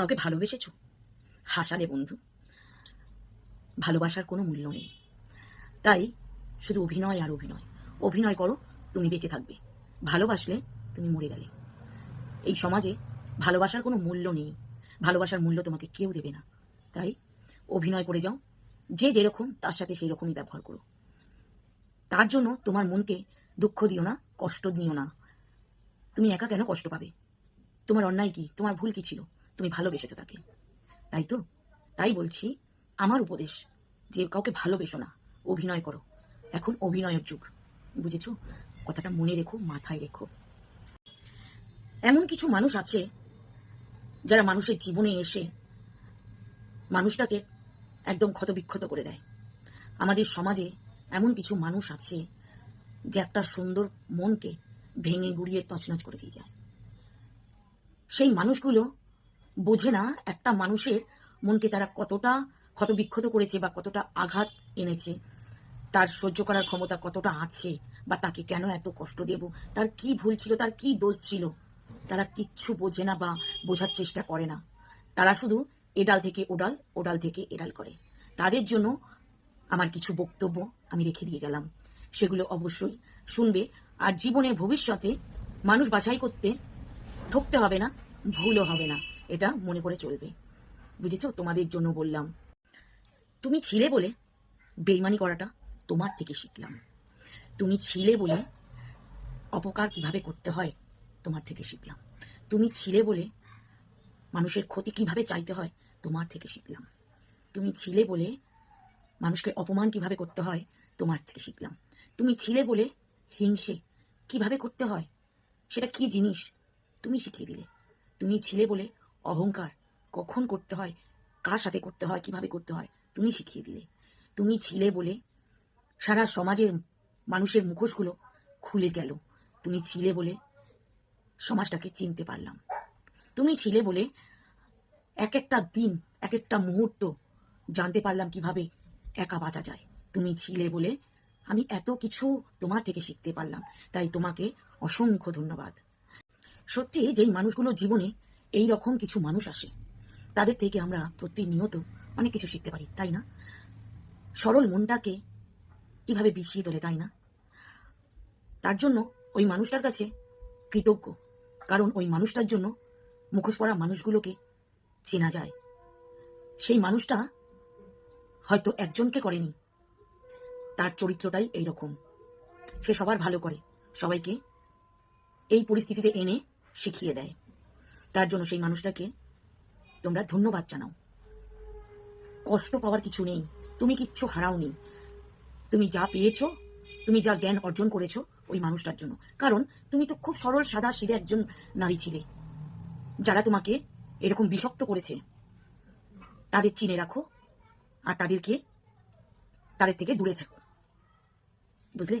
কাউকে ভালোবেসেছ? হাসালে বন্ধু। ভালোবাসার কোনো মূল্য নেই। তাই শুধু অভিনয় আর অভিনয়। অভিনয় করো, তুমি বেঁচে থাকবে। ভালোবাসলে তুমি মরে গেলে। এই সমাজে ভালোবাসার কোনো মূল্য নেই। ভালোবাসার মূল্য তোমাকে কেউ দেবে না। তাই অভিনয় করে যাও। যে যেরকম, তার সাথে সেই রকমই ব্যবহার করো। তার জন্য তোমার মনকে দুঃখ দিও না, কষ্ট দিও না। তুমি একা কেন কষ্ট পাবে? তোমার অন্যায় কি? তোমার ভুল কি ছিল? তুমি ভালোবেসেছো তাকে। তাই তো? তাই বলছি, আমার উপদেশ যে কাউকে ভালোবেসো না, অভিনয় করো। এখন অভিনয়ের যুগ, বুঝেছ? কথাটা মনে রেখো, মাথায় রেখো। এমন কিছু মানুষ আছে যারা মানুষের জীবনে এসে মানুষটাকে একদম ক্ষতবিক্ষত করে দেয়। আমাদের সমাজে এমন কিছু মানুষ আছে যে একটা সুন্দর মনকে ভেঙে গুড়িয়ে তছনছ করে দিয়ে যায়। সেই মানুষগুলো বোঝে না একটা মানুষের মনকে তারা কতটা ক্ষতবিক্ষত করেছে বা কতটা আঘাত এনেছে। তার সহ্য করার ক্ষমতা কতটা আছে বা তাকে কেন এত কষ্ট দেব? তার কি ভুল ছিল? তার কি দোষ ছিল? তারা কিচ্ছু বোঝে না বা বোঝার চেষ্টা করে না। তারা শুধু এডাল থেকে ওডাল ওডাল থেকে এডাল করে। তাদের জন্য আমার কিছু বক্তব্য আমি রেখে দিয়ে গেলাম। সেগুলো অবশ্যই শুনবে আর জীবনে ভবিষ্যতে মানুষ বাছাই করতে ঠকতে হবে না, ভুলও হবে না। এটা মনে করে চলবে। বুঝেছ? তোমাদের জন্য বললাম। তুমি ছিলে বলে বেইমানি করাটা তোমার থেকে শিখলাম। তুমি ছিলে বলে অপকার কীভাবে করতে হয় তোমার থেকে শিখলাম। তুমি ছিলে বলে মানুষের ক্ষতি কীভাবে চাইতে হয় তোমার থেকে শিখলাম। তুমি ছিলে বলে মানুষকে অপমান কীভাবে করতে হয় তোমার থেকে শিখলাম। তুমি ছিলে বলে হিংসে কীভাবে করতে হয় সেটা কি জিনিস? তুমি শিখিয়ে দিলে। তুমি ছিলে বলে অহংকার। কখন করতে হয়? কার সাথে করতে হয়? কীভাবে করতে হয়? তুমি শিখিয়ে দিলে। তুমি ছিলে বলে সারা সমাজের মানুষের মুখোশগুলো খুলে গেল। তুমি ছিলে বলে সমাজটাকে চিনতে পারলাম। তুমি ছিলে বলে এক একটা দিন, এক একটা মুহূর্ত জানতে পারলাম কীভাবে একা বাঁচা যায়। তুমি ছিলে বলে আমি এত কিছু তোমার থেকে শিখতে পারলাম। তাই তোমাকে অসংখ্য ধন্যবাদ। সত্যি, যেই মানুষগুলো জীবনে এই রকম কিছু মানুষ আসে। তাদের থেকে আমরা প্রতিনিয়ত অনেক কিছু শিখতে পারি, তাই না? সরল মনটাকে কীভাবে বিষিয়ে তোলে, তাই না? তার জন্য ওই মানুষটার কাছে কৃতজ্ঞ, কারণ ওই মানুষটার জন্য মুখোশ পড়া মানুষগুলোকে চেনা যায়। সেই মানুষটা হয়তো একজনকে করেনি। তার চরিত্রটাই এই রকম সে সবার ভালো করে, সবাইকে এই পরিস্থিতিতে এনে শিখিয়ে দেয়। তার জন্য সেই মানুষটাকে তোমরা ধন্যবাদ জানাও। কষ্ট পাওয়ার কিছু নেই। তুমি কিচ্ছু হারাওনি। তুমি যা পেয়েছ, তুমি যা জ্ঞান অর্জন করেছ ওই মানুষটার জন্য। কারণ তুমি তো খুব সরল সাদা সিধে একজন নারী ছিলে। যারা তোমাকে এরকম বিষাক্ত করেছে। তাদের চিনে রাখো আর তাদেরকে, তাদের থেকে দূরে থাকো। বুঝলে?